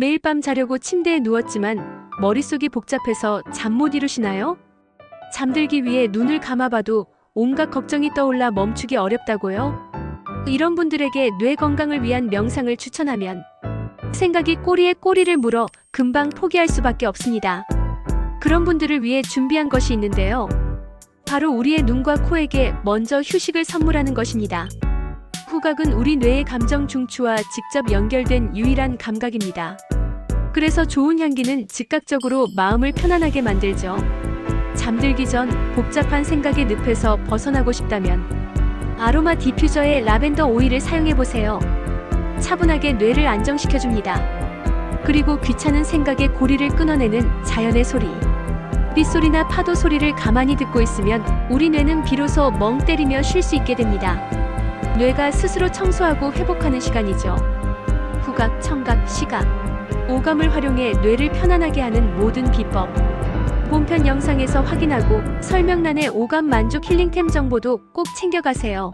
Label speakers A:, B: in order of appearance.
A: 매일 밤 자려고 침대에 누웠지만 머릿속이 복잡해서 잠 못 이루시나요? 잠들기 위해 눈을 감아봐도 온갖 걱정이 떠올라 멈추기 어렵다고요? 이런 분들에게 뇌 건강을 위한 명상을 추천하면 생각이 꼬리에 꼬리를 물어 금방 포기할 수밖에 없습니다. 그런 분들을 위해 준비한 것이 있는데요. 바로 우리의 눈과 코에게 먼저 휴식을 선물하는 것입니다. 후각은 우리 뇌의 감정 중추와 직접 연결된 유일한 감각입니다. 그래서 좋은 향기는 즉각적으로 마음을 편안하게 만들죠. 잠들기 전 복잡한 생각의 늪에서 벗어나고 싶다면 아로마 디퓨저의 라벤더 오일을 사용해 보세요. 차분하게 뇌를 안정시켜줍니다. 그리고 귀찮은 생각의 고리를 끊어내는 자연의 소리. 빗소리나 파도 소리를 가만히 듣고 있으면 우리 뇌는 비로소 멍 때리며 쉴 수 있게 됩니다. 뇌가 스스로 청소하고 회복하는 시간이죠. 후각, 청각, 시각, 오감을 활용해 뇌를 편안하게 하는 모든 비법. 본편 영상에서 확인하고 설명란의 오감 만족 힐링템 정보도 꼭 챙겨가세요.